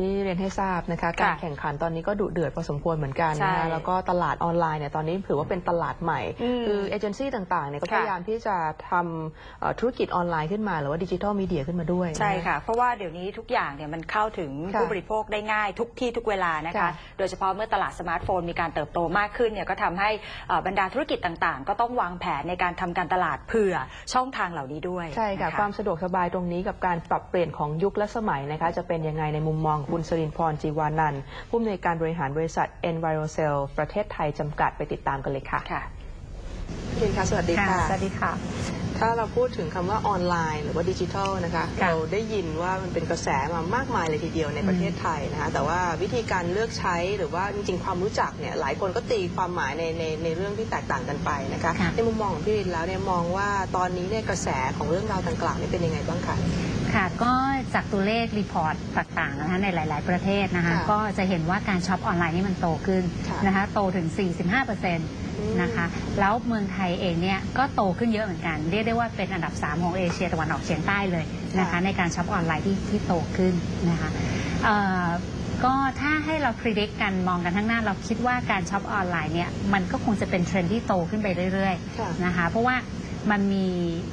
ที่เรียนให้ทราบนะคะการแข่งขันตอนนี้ก็ดุเดือดพอสมควรเหมือนกันนะใช่คะแล้วก็ตลาดออนไลน์เนี่ยตอนนี้ถือว่าเป็นตลาดใหม่อืมคือเอเจนซี่ต่างๆเนี่ยก็ค่ะพยายามที่จะทำเอ่อธุรกิจออนไลน์ขึ้นมา หรือว่าดิจิทัลมีเดียขึ้นมาด้วยนใช่ค่ะ เพราะว่าเดี๋ยวนี้ทุกอย่างเนี่ยมันเข้าถึงค่ะผู้บริโภคได้ง่ายทุกที่ทุกเวลานะคะค่ะโดยเฉพาะเมื่อตลาดสมาร์ทโฟนมีการเติบโตมากขึ้นเนี่ยก็ทำให้เอ่อบรรดาธุรกิจต่างๆ ก็ต้องวางแผนในการทำการตลาดเผื่อช่องทางเหล่านี้ด้วย ใช่ค่ะนความสะดวกสบายตรงนี้กับการปรับเปลี่ยนของยุคและสมัยนะคะจะเป็นยังไงในมุมมองของคุณสรินทร์พรจีวานันท์ผู้อำนวยการบริหารบริษัท Envirocell ประเทศไทยจำกัดไปติดตามกันเลยค่ะค่ะพี่ลินคะสวัสดีค่ะ สวัสดีค่ะ ถ้าเราพูดถึงคำว่าออนไลน์หรือว่าดิจิทัลนะคะค่ะเราได้ยินว่ามันเป็นกระแสมามากมายเลยทีเดียวในประเทศไทยนะคะ แต่ว่าวิธีการเลือกใช้หรือว่าจริงๆ ความรู้จักเนี่ยหลายคนก็ตีความหมายในในในเรื่องที่แตกต่างกันไปนะคะค่ะในมุมมองของพี่ลินแล้วเนี่ยมองว่าตอนนี้เนี่ยกระแสของเรื่องราวต่างๆเนี่ยเป็นยังไงบ้างคะ ค่ะก็จากตัวเลขรีพอร์ตต่างๆนะคะในหลาย ๆ ประเทศนะคะค่ะก็จะเห็นว่าการช็อปออนไลน์นี่มันโตขึ้นค่ะนะคะโตถึง 45%นะคะแล้วเมืองไทยเองเนี่ยก็โตขึ้นเยอะเหมือนกัน เรียกได้ว่าเป็นอันดับ 3 ของเอเชียตะวันออกเฉียงใต้เลยนะคะค่ะ ในการช็อปออนไลน์ที่ที่โตขึ้นนะคะเอ่อก็ถ้าให้เราพิจิตรกันมองกันข้างหน้าเราคิดว่าการช็อปออนไลน์เนี่ยมันก็คงจะเป็นเทรนด์ที่โตขึ้นไปเรื่อยค่ะๆนะคะเพราะว่า มันมี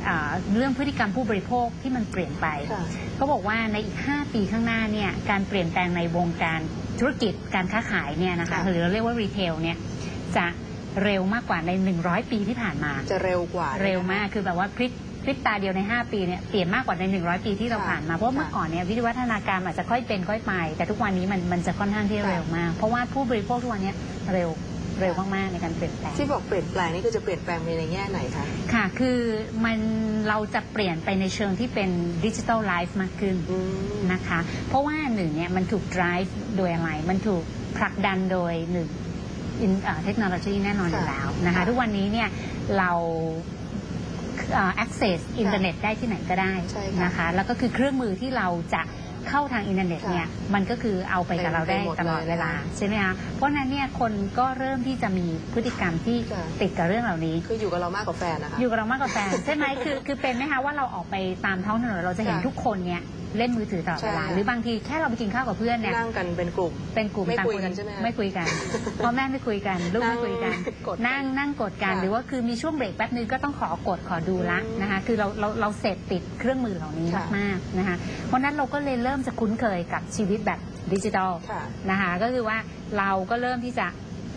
เอ่อเรื่องพฤติกรรมผู้บริโภคที่มันเปลี่ยนไปค่ะเขาบอกว่าในอีก 5 ปีข้างหน้าเนี่ยการเปลี่ยนแปลงในวงการธุรกิจการค้าขายเนี่ยนะคะค่ะหรือเราเรียกว่ารีเทลเนี่ยจะเร็วมากกว่าใน 100 ปีที่ผ่านมา จะเร็วกว่าเร็วมากคือแบบว่าพริบพริบตาเดียวใน 5 ปีเนี่ยเปลี่ยนมากกว่าใน 100 ปีที่เราค่ะผ่านมา เพราะว่าเมื่อค่ะก่อนเนี่ยวิวัฒนาการอาจจะค่อยเป็นค่อยไป แต่ทุกวันนี้มันมันจะค่อนข้างที่ค่ะเร็วมาก เพราะว่าผู้บริโภคทุกวันเนี้เร็ว เร็วมากๆในการเปลี่ยนแปลง ที่บอกเปลี่ยนแปลงนี่คือจะเปลี่ยนแปลงไปในแง่ไหนคะ ค่ะ คือมันเราจะเปลี่ยนไปในเชิงที่เป็นดิจิทัลไลฟ์มากขึ้นอืมนะคะ เพราะว่าหนึ่งเนี่ยมันถูก drive โดยอะไร มันถูกผลักดันโดยหนึ่งอินเอ่อเทคโนโลยีแน่นอนอยู่ค่ะแล้วนะคะค่ะทุกวันนี้เนี่ยเราเอ่อ access อินเทอร์เน็ตได้ที่ไหนก็ได้ใช่ค่ะนะคะ แล้วก็คือเครื่องมือที่เราจะเข้าทางอินเทอร์เน็ตเนี่ยมันก็คือเอาไปกับเราได้เต็มไปหมดตลอดเลยเวลานะคะใช่ไหมคะเพราะฉะนั้นเนี่ยคนก็เริ่มที่จะมีพฤติกรรมที่ค่ะ ติดกับเรื่องเหล่านี้ คืออยู่กับเรามากกว่าแฟนนะคะ อยู่กับเรามากกว่าแฟน ใช่ไหมคือคือเป็นไหมคะว่าเราออกไปตามท้องถนนเราจะเห็นค่ะ ทุกคนเนี่ย เล่นมือถือตลอดเวลาใช่ หรือบางทีแค่เราไปกินข้าวกับเพื่อนเนี่ยนั่งกันเป็นกลุ่ม เป็นกลุ่มไม่ต่างคุยกันใช่ไหมคะไม่คุยกันพ่อแม่ไม่คุยกันลูกไม่คุยกันนั่งกดนั่งนั่งกดกันค่ะหรือว่าคือมีช่วงเบรกแป๊บนึงก็ต้องขอกดขอดูละอืมนะคะ คือเราเราเราเสพติดเครื่องมือเหล่านี้ค่ะ มากๆนะคะเพราะฉะนั้นเราก็เลยเริ่มจะคุ้นเคยกับชีวิตแบบดิจิทัล ค่ะ นะคะก็คือว่าเราก็เริ่มที่จะ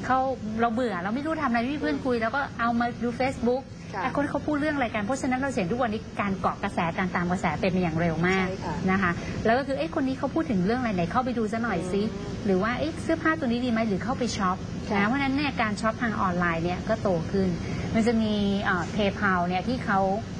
เข้าเราเบื่อเราไม่รู้ทำอะไรไม่มีเพื่อนคุย แล้วก็เอามาดู Facebook ค่ะไอ้คนเขาพูดเรื่องอะไรกัน เพราะฉะนั้นเราเห็นทุกวันนี้การเกาะกระแสการตามกระแสเป็นไปอย่างเร็วมากใช่ค่ะนะคะ แล้วก็คือเอ้คนนี้เขาพูดถึงเรื่องอะไรไหนเข้าไปดูซะหน่อยซิอืมหรือว่าเอ๊ะเสื้อผ้าตัวนี้ดีไหมหรือเข้าไปช็อปค่ะนะเพราะฉะนั้นเนี่ยการช็อปทางออนไลน์เนี่ยก็โตขึ้น มันจะมีเพย์พาเนี่ยที่เขาเอ่อ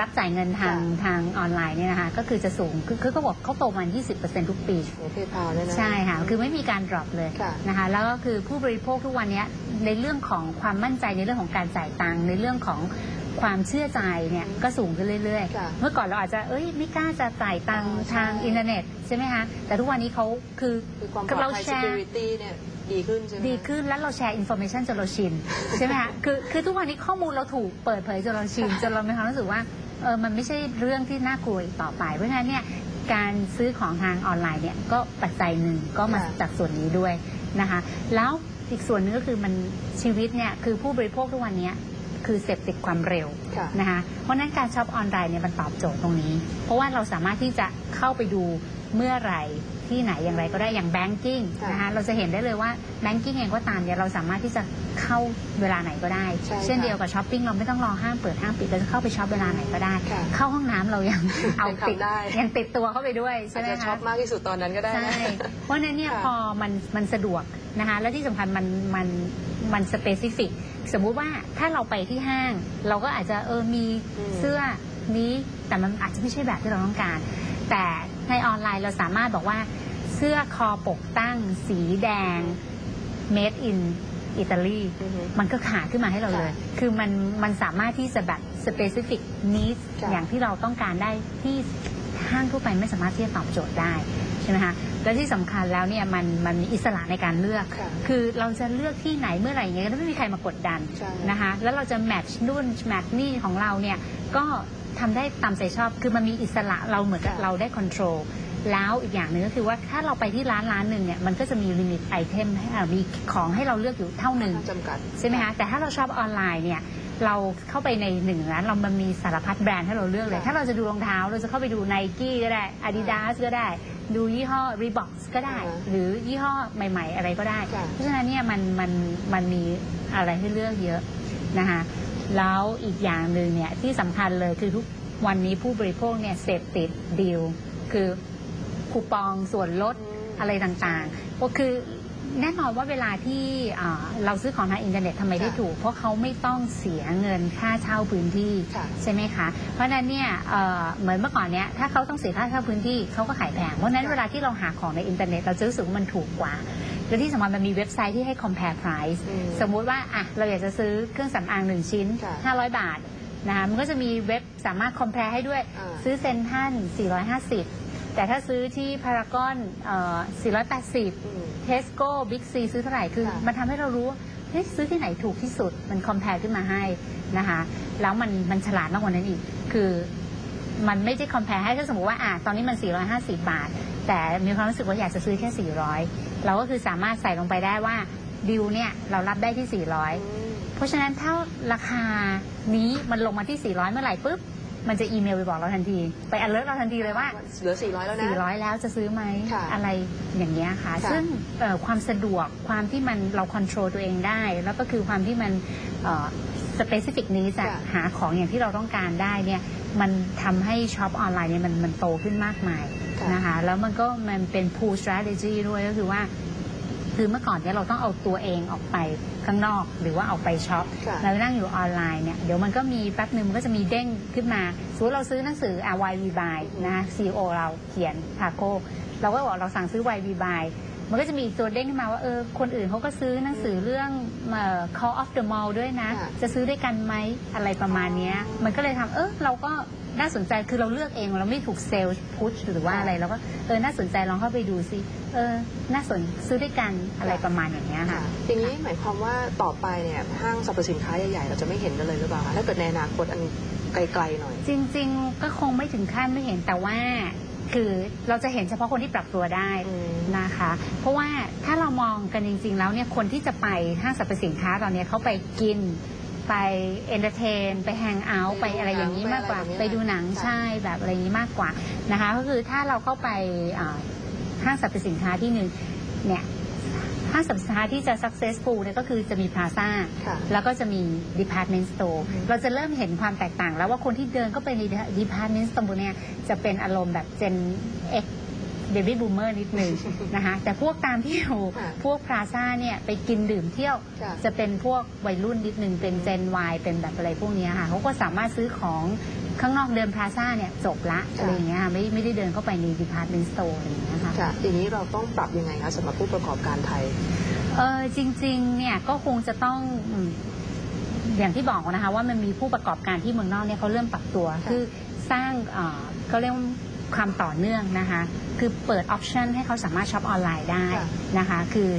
รับจ่ายเงินทางทางออนไลน์เนี่ยนะคะก็คือจะสูงคือคือเขาบอกเขาโตประมาณ20%ทุกปีในเพย์พาเนี่ยนะใช่ค่ะคือไม่มีการ drop เลยค่ะนะคะแล้วก็คือผู้บริโภคทุกวันเนี้ยในเรื่องของความมั่นใจในเรื่องของการจ่ายตังค์ในเรื่องของความเชื่อใจเนี่ยก็สูงขึ้นเรื่อยค่ะๆเมื่อก่อนเราอาจจะเอ้ยไม่กล้าจะจ่ายตังค์อ๋อใช่ทางอินเทอร์เน็ตใช่ไหมคะแต่ทุกวันนี้เขาคือคือความปลอดเราภัยแชร์ security เนี่ยดีขึ้นใช่ไหม ดีขึ้นแล้วเราแชร์อินโฟเมชันจนเราชิน ใช่ไหมคะคือคือทุกวันนี้ข้อมูลเราถูกเปิดเผยจนเราชินจนเรามีความรู้สึกว่าเออมันไม่ใช่เรื่องที่น่ากลัวอีกต่อไป เพราะฉะนั้นเนี่ยการซื้อของทางออนไลน์เนี่ยก็ปัจจัยหนึ่งก็มาค่ะ จากส่วนนี้ด้วยนะคะ แล้วอีกส่วนหนึงก็คือมันชีวิตเนี่ยคือผู้บริโภคทุกวันเนี้ยคือเสพติดความเร็ว ค่ะ นะคะเพราะฉะนั้นการช็อปออนไลน์เนี่ยมันตอบโจทย์ตรงนี้ เพราะว่าเราสามารถที่จะเข้าไปดู เมื่อไหร่ที่ไหนอย่างไรก็ได้อย่างแบงกิ้งค่ะนะคะเราจะเห็นได้เลยว่าแบงกิ้งเองก็ตามเนี่ยเราสามารถที่จะเข้าเวลาไหนก็ได้ใช่ค่ะเช่นเดียวกับช้อปปิ้งเราไม่ต้องรอห้ามเปิดห้ามปิดเราจะเข้าไปช็อปเวลาไหนก็ได้ค่ะเข้าห้องน้ำเรายังเอายังทำติดได้ยังติดตัวเข้าไปด้วยอาใช่จไหมจะช็อคะปมากที่สุดตอนนั้นก็ได้ใช่นะเพราะฉะนั้นเนี่ยค่ะพอมันมันสะดวกนะคะและที่สำคัญมันมันมันสเปซิฟิกสมมุติว่าถ้าเราไปที่ห้าง เราก็อาจจะเออมีอืมเสื้อนี้แต่มันอาจจะไม่ใช่แบบที่เราต้องการ แต่ ในออนไลน์เราสามารถบอกว่าเสื้อคอปกตั้ง สีแดง made in อิตาลีอือฮึมันก็ขาขึ้นมาให้เราเลยค่ะคือมันมันสามารถที่จะแบบ specific needs ค่ะ อย่างที่เราต้องการได้ที่ห้างทั่วไปไม่สามารถที่จะตอบโจทย์ได้ใช่ไหมคะและที่สำคัญแล้วเนี่ยมันมันมีอิสระในการเลือก ค่ะ คือเราจะเลือกที่ไหนเมื่อไหร่ยังไงก็ไม่มีใครมากดดันใช่ นะคะแล้วเราจะแมทช์นู่นแมทช์นี่ของเราเนี่ยก็ ทำได้ตามใจชอบ คือมันมีอิสระเราเหมือนกับค่ะเราได้คอนโทรลแล้วอีกอย่างหนึ่งก็คือว่าถ้าเราไปที่ร้านร้านหนึ่งเนี่ยมันก็จะมีลิมิตไอเทมให้อ่ามีของให้เราเลือกอยู่เท่าหนึ่งจำกัดใช่ไหมคะแต่ถ้าเราชอบออนไลน์เนี่ยเราเข้าไปในหนึ่งร้านเรามันมีสารพัดแบรนด์ให้เราเลือกเลยค่ะถ้าเราจะดูรองเท้าเราจะเข้าไปดูไนกี้ก็ได้ Adidas ก็ได้ ดูยี่ห้อ Reebok ก็ได้อ่าหรือยี่ห้อใหม่ ๆ อะไรก็ได้ค่ะเพราะฉะนั้นเนี่ยมันมันมันมีอะไรให้เลือกเยอะนะคะ แล้วอีกอย่างหนึ่งเนี่ยที่สำคัญเลยคือทุกวันนี้ผู้บริโภคเนี่ยเสพติดดีลคือคูปองส่วนลดอะไรต่างๆก็คือแน่นอนว่าเวลาที่อ่าเราซื้อของทางอินเทอร์เน็ตทำไมได้ค่ะถูก เพราะเขาไม่ต้องเสียเงินค่าเช่าพื้นที่ค่ะใช่ไหมคะ เพราะฉะนั้นเนี่ยเอ่อเหมือนเมื่อก่อนเนี้ยถ้าเขาต้องเสียค่าเช่าพื้นที่เขาก็ขายแพงเพราะฉะนั้นค่ะเวลาที่เราหาของในอินเทอร์เน็ตเราจะรู้สึกว่ามันถูกกว่า และที่สำคัญมันมีเว็บไซต์ที่ให้ compare price อืมสมมุติว่าอะเราอยากจะซื้อเครื่องสำอางหนึ่งชิ้น ค่ะ 500 บาทนะคะมันก็จะมีเว็บสามารถ compare ให้ด้วย อ่า ซื้อเซนทัน450 แต่ถ้าซื้อที่พารากอน480 อืม เทสโก้บิ๊กซีซื้อเท่าไหร่คือ ค่ะ มันทำให้เรารู้ว่าเฮ้ยซื้อที่ไหนถูกที่สุดมันคอมเพลขึ้นมาให้นะคะแล้วมันมันฉลาดมากกว่านั้นอีก คือมันไม่ได้คอมเพลให้ถ้าสมมติว่าอะตอนนี้มัน 450 บาท แต่มีความรู้สึกว่าอยากจะซื้อแค่ 400 เราก็คือสามารถใส่ลงไปได้ว่าดิวเนี่ยเรารับได้ที่ 400 เพราะฉะนั้นถ้าราคานี้มันลงมาที่ 400 เมื่อไหร่ปุ๊บ มันจะอีเมลไปบอกเราทันที ไป alert เราทันทีเลยว่า เหลือ 400 แล้วนะ 400 แล้วจะซื้อไหมค่ะอะไรอย่างเงี้ยค่ะ ค่ะ ซึ่งเอ่อความสะดวกความที่มันเราควบคุมตัวเองได้ แล้วก็คือความที่มันสเปซิฟิกนี้จะค่ะ หาของอย่างที่เราต้องการได้เนี่ยมันทำให้ช็อปออนไลน์เนี่ยมันมันโตขึ้นมากมายค่ะ นะคะแล้วมันก็มันเป็น pull strategy ด้วยก็คือว่า คือเมื่อก่อนเนี่ยเราต้องเอาตัวเองออกไปข้างนอกหรือว่าออกไปช็อปค่ะ เรานั่งอยู่ออนไลน์เนี่ยเดี๋ยวมันก็มีแป๊บหนึ่งมันก็จะมีเด้งขึ้นมาสมมติเราซื้อหนังสือ y v buy นะคะ CEO เราเขียนทาโก้เราก็บอกเราสั่งซื้อ y v buy มันก็จะมีตัวเด้งขึ้นมาว่าเออคนอื่นเขาก็ซื้อหนังสือเรื่องเอ่อ Call of the Mall ด้วยนะ ค่ะ จะซื้อด้วยกันไหมอะไรประมาณเนี้ย มันก็เลยทำเออเราก็ น่าสนใจคือเราเลือกเองเราไม่ถูกเซลล์พุชหรือว่าอะไรเราก็เออน่าสนใจลองเข้าไปดูซิเออน่าสนซื้อด้วยกันอะไรประมาณอย่างเงี้ยค่ะอย่างนี้หมายความว่าต่อไปเนี่ยห้างสรรพสินค้าใหญ่ๆเราจะไม่เห็นกันเลยหรือเปล่าคะถ้าเกิดในอนาคตอันไกลๆหน่อย จริง ๆ ก็คงไม่ถึงขั้นไม่เห็นแต่ว่าคือเราจะเห็นเฉพาะคนที่ปรับตัวได้อืมนะคะ เพราะว่าถ้าเรามองกันจริง ๆ แล้วเนี่ยคนที่จะไปห้างสรรพสินค้าตอนเนี้ยเขาไปกิน ไปเอนเตอร์เทน ไปแฮงเอาท์ไปไปดูอะไรอย่างนี้มากกว่าหนังไปไปอะไรแบบนี้ดูหนังค่ะใช่แบบอะไรอย่างนี้มากกว่านะคะ ก็คือถ้าเราเข้าไปอ่าห้างสรรพสินค้าที่หนึ่งเนี่ยห้างสรรพสินค้าที่จะ successful เนี่ยก็คือจะมีพลาซ่าค่ะแล้วก็จะมี department store อืมเราจะเริ่มเห็นความแตกต่างแล้วว่าคนที่เดินเข้าไปใน department store เนี่ยจะเป็นอารมณ์แบบ Gen X baby boomer นิดนึงนะคะแต่พวกตามที่อยู่ค่ะพวกพลาซ่าเนี่ยไปกินดื่มเที่ยวค่ะจะเป็นพวกวัยรุ่นนิดนึงเป็น Gen Y เป็นแบบอะไรพวกเนี้ยค่ะเขาก็สามารถซื้อของข้างนอกเดินพลาซ่าเนี่ยจบละอะไรอย่างเงี้ยค่ะไม่ไม่ได้เดินเข้าไปใน department store อะไรอย่างเงี้ยค่ะค่ะอย่างนี้เราต้องปรับยังไงคะสำหรับผู้ประกอบการไทยเออจริงๆเนี่ยก็คงจะต้องอืมอย่างที่บอกนะคะว่ามันมีผู้ประกอบการที่เมืองนอกเนี่ยเขาเริ่มปรับตัวค่ะคือสร้างเอ่อเขาเรียกว่า ความต่อเนื่องนะคะ คือเปิดออปชันให้เขาสามารถช็อปออนไลน์ได้นะคะ คือ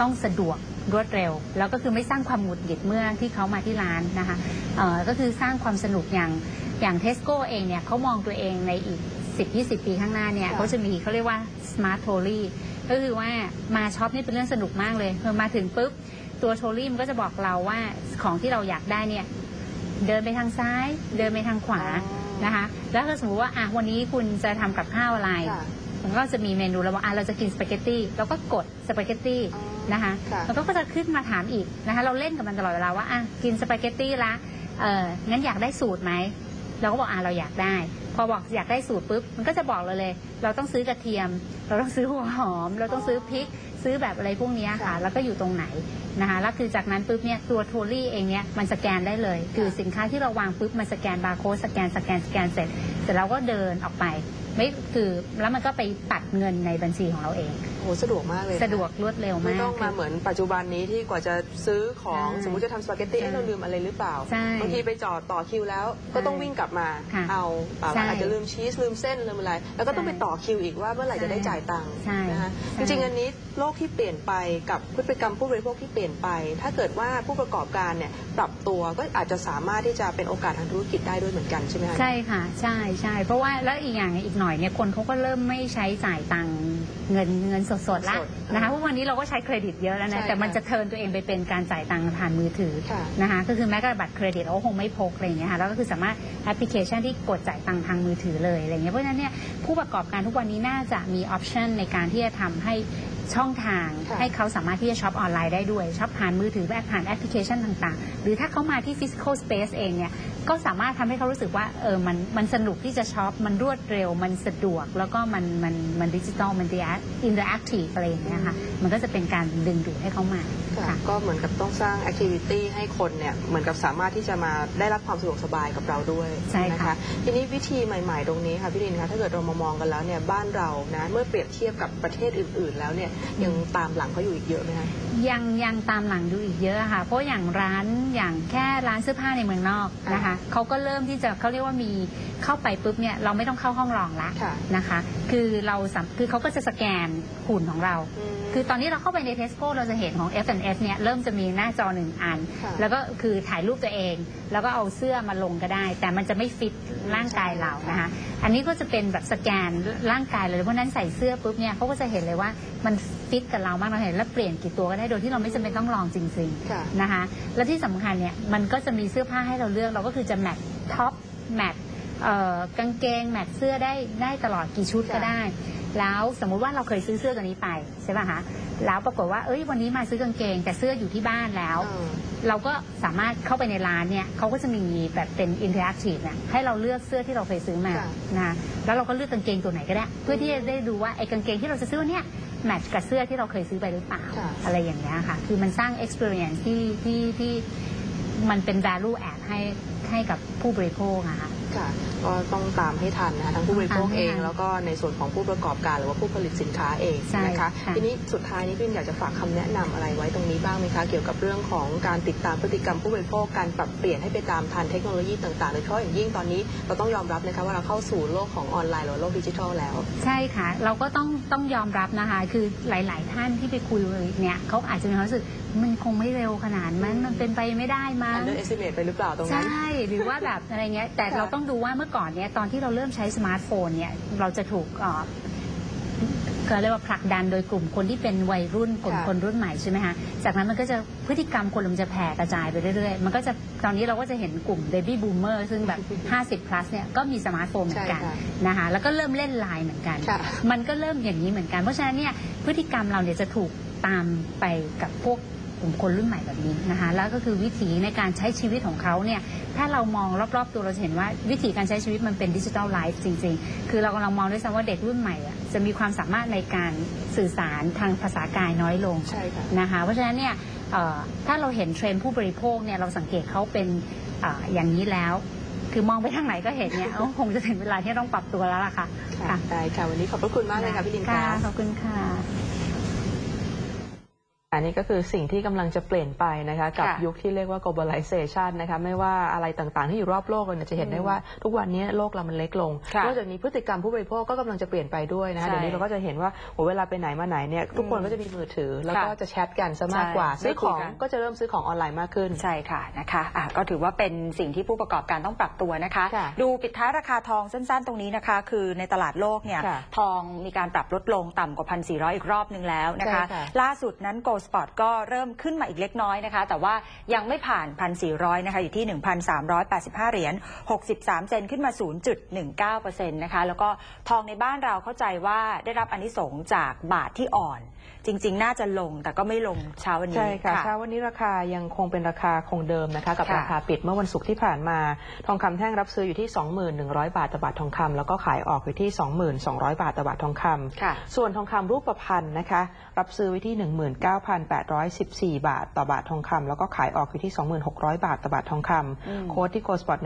ต้องสะดวกรวดเร็ว แล้วก็คือไม่สร้างความหงุดหงิดเมื่อที่เขามาที่ร้านนะคะเอ่อก็คือสร้างความสนุกอย่างอย่างเทสโก้เองเนี่ยเขามองตัวเองในอีก 10-20 ปีข้างหน้าเนี่ยเขาจะมีเขาเรียกว่า smart trolley ก็คือว่ามาช็อปนี่เป็นเรื่องสนุกมากเลยพอมาถึงปุ๊บ ตัวโทรลี่มันก็จะบอกเราว่าของที่เราอยากได้เนี่ยเดินไปทางซ้าย เดินไปทางขวา นะคะ แล้วถ้าสมมติว่าอะวันนี้คุณจะทำกับข้าวอะไร ค่ะ มันก็จะมีเมนูแล้วว่าอะเราจะกินสปาเกตตี้เราก็กดสปาเกตตี้อ๋อนะคะค่ะ แล้วก็จะขึ้นมาถามอีกนะคะเราเล่นกับมันตลอดเวลาว่าอะกินสปาเกตตี้ละเอองั้นอยากได้สูตรไหมเราก็บอกอะเราอยากได้ พอบอกอยากได้สูตรปุ๊บมันก็จะบอกเราเลย เราต้องซื้อกระเทียม เราต้องซื้อหัวหอม เราต้องซื้อพริก ซื้อแบบอะไรพวกเนี้ยค่ะค่ะ แล้วก็อยู่ตรงไหนนะคะแล้วคือจากนั้นปุ๊บเนี่ยตัวโทรี่เองเนี่ยมันสแกนได้เลย คือสินค้าที่เราวางปุ๊บมันสแกนบาร์โค้ดสแกนสแกนสแกนเสร็จเสร็จแล้วก็เดินออกไปไม่คือแล้วมันก็ไปตัดเงินในบัญชีของเราเอง โอ้โหสะดวกมากเลยนสะดวกรวดเร็วไม่มาก ต้องมาเหมือนปัจจุบันนี้ที่กว่าจะซื้อของใช่สมมุติจะทำสปาเกตตี้ใช่เอ๊ะเราลืมอะไรหรือเปล่าใช่บางทีไปจอดต่อคิวแล้ว ก็ต้องวิ่งกลับมาค่ะเอาเปล่าใช่อาจจะลืมชีสลืมเส้นลืมอะไร แล้วก็ต้องใช่ไปต่อคิวอีกว่าเมื่อไหร่จะได้จ่ายตังค์ใช่นะคะใช่ จริงๆอันนี้โลกที่เปลี่ยนไปกับพฤติกรรมผู้บริโภคที่เปลี่ยนไป ถ้าเกิดว่าผู้ประกอบการเนี่ยปรับตัวก็อาจจะสามารถที่จะเป็นโอกาสทางธุรกิจได้ด้วยเหมือนกันใช่ไหมคะ ใช่ค่ะ ใช่ใช่เพราะว่าแล้วอีกอย่างอีกหน่อยเนี่ยคนเขาก็เริ่มไม่ใช้จ่ายตังค์เงินเงินสดๆละสดนะคะเพราะวันนี้เราก็ใช้เครดิตเยอะแล้วใช่นะแต่มันค่ะจะเทิร์นตัวเองไปเป็นการจ่ายตังค์ผ่านมือถือค่ะ นะคะก็คือแม้กระทั่งบัตรเครดิตเราก็คงไม่พกอะไรอย่างเงี้ยค่ะแล้วก็คือสามารถแอปพลิเคชันที่กดจ่ายตังค์ทางมือถือเลยอะไรเงี้ยเพราะฉะนั้นเนี่ยผู้ประกอบการทุกวันนี้น่าจะมีออปชันในการที่จะทำให้ช่องทาง ค่ะ ให้เขาสามารถที่จะช็อปออนไลน์ได้ด้วยช็อปผ่านมือถือแบบผ่านแอปพลิเคชันต่างๆ หรือถ้าเขามาที่ physical space เองเนี่ย ก็สามารถทำให้เขารู้สึกว่าเออมันมันสนุกที่จะช็อป มันรวดเร็วมันสะดวก แล้วก็มันมันมันดิจิตอลมันอินเตอร์แอคทีฟอะไรอย่างเงี้ยค่ะมันก็จะเป็นการดึงดูดให้เขามาค่ะค่ะก็เหมือนกับต้องสร้างแอคทิวิตี้ให้คนเนี่ยเหมือนกับสามารถที่จะมาได้รับความสะดวกสบายกับเราด้วยใช่นะค่ะคะทีนี้วิธีใหม่ ๆ ตรงนี้ค่ะพี่ลินคะถ้าเกิดเรามามองกันแล้วเนี่ยบ้านเรานะเมื่อเปรียบเทียบกับประเทศอื่น ๆ แล้วเนี่ยยังตามหลังเขาอยู่อีกเยอะไหมคะยังยังตามหลังดูอีกเยอะค่ะ เพราะอย่างร้านอย่างแค่ร้านเสื้อผ้าในเมืองนอกนะคะค่ะเขาก็เริ่มที่จะเขาเรียกว่ามีเข้าไปปุ๊บเนี่ยเราไม่ต้องเข้าห้องรองละค่ะนะคะ คือเราสัมคือเขาก็จะสแกนหุ่นของเรามคือตอนนี้เราเข้าไปในเทสโก้เราจะเห็นของ F&F เนี่ยเริ่มจะมีหน้าจอหนึ่งอัน ค่ะแล้วก็คือถ่ายรูปตัวเอง แล้วก็เอาเสื้อมาลงก็ได้ แต่มันจะไม่ฟิตร่างกายเรานะคะอันนี้ก็จะเป็นแบบสแกนร่างกายเลยเพราะฉะนั้นใส่เสื้อปุ๊บเนี่ยเขาก็จะเห็นเลยว่ามัน ฟิตกับเรามากเราเห็นแล้วเปลี่ยนกี่ตัวก็ได้โดยที่เราไม่จำเป็นต้องลองจริงค่ะๆนะคะและที่สำคัญเนี่ยมันก็จะมีเสื้อผ้าให้เราเลือกเราก็คือจะแมทท็อปแมทเอ่อกางเกงแมทเสื้อได้ได้ตลอดกี่ชุดก็ค่ะ ได้ แล้วสมมุติว่าเราเคยซื้อเสื้อตัวนี้ไปใช่ป่ะคะแล้วปรากฏว่าเอ้ยวันนี้มาซื้อกางเกง แต่เสื้ออยู่ที่บ้านแล้วเออเราก็สามารถเข้าไปในร้านเนี่ยเขาก็จะมีแบบเป็นอินเทอร์แอคทีฟนะให้เราเลือกเสื้อที่เราเคยซื้อมาค่ะนะแล้วเราก็เลือกกางเกงตัวไหนก็ได้ เพื่อที่จะได้ดูว่าไอ้กางเกงที่เราจะซื้อเนี่ยแมทช์กับเสื้อที่เราเคยซื้อไปหรือเปล่าค่ะอะไรอย่างเงี้ยค่ะ คือมันสร้าง experience ที่ที่ที่มันเป็น value add ให้ให้กับผู้บริโภคอะค่ะค่ะ ก็ต้องตามให้ทันนะคะทั้งผู้บริโภคตามให้เองทันแล้วก็ในส่วนของผู้ประกอบการหรือว่าผู้ผลิตสินค้าเองใช่นะคะค่ะทีนี้สุดท้ายนี้พี่อยากจะฝากคำแนะนำอะไรไว้ตรงนี้บ้างไหมคะเกี่ยวกับเรื่องของการติดตามพฤติกรรมผู้บริโภคการปรับเปลี่ยนให้ไปตามทันเทคโนโลยีต่างๆโดยเฉพาะอย่างยิ่งตอนนี้เราต้องยอมรับนะคะว่าเราเข้าสู่โลกของออนไลน์หรือว่าโลกดิจิทัลแล้ว ใช่ค่ะ เราก็ต้องต้องยอมรับนะคะ คือหลาย ๆ ท่านที่ไปคุยเนี่ยเขาอาจจะมีความรู้สึก มันคงไม่เร็วขนาดนั้นมันเป็นไปไม่ได้มั้ง underestimate ไปหรือเปล่าตรงใชนั้น่หรือว่าแบบอะไรเงี้ย แต่ค่ะเราต้องดูว่าเมื่อก่อนเนี่ยตอนที่เราเริ่มใช้สมาร์ทโฟนเนี่ยเราจะถูกเอ่อเขาเรียกว่าผลักดันโดยกลุ่มคนที่เป็นวัยรุ่นกลุ่มค่ะคนรุ่นใหม่ใช่ไหมคะจากนั้นมันก็จะพฤติกรรมคนมันจะแผ่กระจายไปเรื่อยๆ มันก็จะตอนนี้เราก็จะเห็นกลุ่มเบบี้บูมเมอร์ซึ่งแบบ 50 plus เนี่ยก็มีสมาร์ทโฟนเหมือนกันใช่ค่ะนะคะแล้วก็เริ่มเล่นไลน์เหมือนกันค่ะมันก็เริ่มอย่างนี้เหมือนกัน เพราะฉะนั้นเนี่ยพฤติกรรมเราเนี่ยจะถูกตามไปกับพวก กลุ่มคนรุ่นใหม่แบบนี้นะคะ แล้วก็คือวิถีในการใช้ชีวิตของเขาเนี่ย ถ้าเรามองรอบๆ ตัวเราจะเห็นว่าวิถีการใช้ชีวิตมันเป็นดิจิทัลไลฟ์จริง ๆ คือเรากำลังมองด้วยซ้ำว่าเด็กรุ่นใหม่อะจะมีความสามารถในการสื่อสารทางภาษากายน้อยลงใช่ค่ะ นะคะ เพราะฉะนั้นเนี่ยเอ่อถ้าเราเห็นเทรนด์ผู้บริโภคเนี่ยเราสังเกตเขาเป็นเอออย่างนี้แล้ว คือมองไปทางไหนก็เห็นเนี่ยเอ้าคงจะถึงเวลาที่ต้องปรับตัวแล้วล่ะค่ะค่ะ ได้ค่ะ วันนี้ขอบพระคุณมากเลยค่ะพี่ลินค่ะค่ะขอบคุณค่ะ อันนี้ก็คือสิ่งที่กำลังจะเปลี่ยนไปนะคะกับค่ะยุคที่เรียกว่า globalization นะคะไม่ว่าอะไรต่างๆ ที่อยู่รอบโลกเราเนี่ยจะเห็นได้ว่าทุกวันนี้โลกเรามันเล็กลงค่ะนอกจากนี้พฤติกรรมผู้บริโภคก็กำลังจะเปลี่ยนไปด้วยนะคะใช่เดี๋ยวนี้เราก็จะเห็นว่าโหเวลาไปไหนมาไหนเนี่ยทุกคนก็จะมีมือถือ แล้วก็ค่ะจะแชทกันซะมากกว่า ใช่ซื้อของได้คุยกัน ก็จะเริ่มซื้อของออนไลน์มากขึ้น ใช่ค่ะนะคะอะ ก็ถือว่าเป็นสิ่งที่ผู้ประกอบการต้องปรับตัวนะคะ ค่ะดูปิดท้ายราคาทองสั้นๆ ตรงนี้นะคะ คือในตลาดโลกเนี่ยค่ะทองมีการปรับลดลงต่ำกว่า 1,400 อีกรอบหนึ่งแล้วนะคะ ใช่ค่ะ ล่าสุดนั้น Gold Spot ก็เริ่มขึ้นมาอีกเล็กน้อยนะคะ แต่ว่ายังไม่ผ่าน 1,400 นะคะ อยู่ที่ 1,385 เหรียญ 63 เซนขึ้นมา 0.19%นะคะ แล้วก็ทองในบ้านเราเข้าใจว่าได้รับอานิสงส์จากบาทที่อ่อน จริง ๆ น่าจะลงแต่ก็ไม่ลงเช้าวันนี้ ใช่ค่ะเช้าวันนี้ราคายังคงเป็นราคาคงเดิมนะคะ กับค่ะราคาปิดเมื่อวันศุกร์ที่ผ่านมา ทองคำแท่งรับซื้ออยู่ที่ 21,000 บาทต่อบาททองคำแล้วก็ขายออกอยู่ที่ 22,000 บาทต่อบาททองคำค่ะส่วนทองคำรูปพรรณนะคะ รับซื้อไว้ที่5,814 บาทต่อบาททองคำแล้วก็ขายออกอยู่ที่ 2,600บาทต่อบาททองคอืมำโค้ดที่โกลสปอร์ต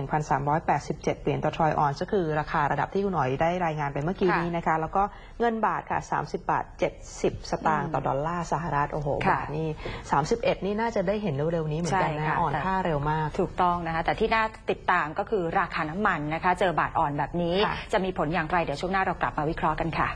1,387เหรียญต่อทรอยออนซ์ก็คือราคาระดับที่คุณหน่อยได้รายงานไปเมื่อกี้ค่ะนี้นะคะ แล้วก็เงินบาทค่ะ 30 บาท 70 สตางค์ต่อดอลลาร์สหรัฐโอ้โหค่ะบาทนี่31 นี่น่าจะได้เห็นเร็วๆนี้เหมือนกันใช่นะค่ะอ่อนแต่ค่าเร็วมากถูกต้องนะคะ แต่ที่น่าติดตามก็คือราคาน้ำมันนะคะ เจอบาทอ่อนแบบนี้ค่ะจะมีผลอย่างไรเดี๋ยวช่วงหน้าเรากลับมาวิเคราะห์กันค่ะ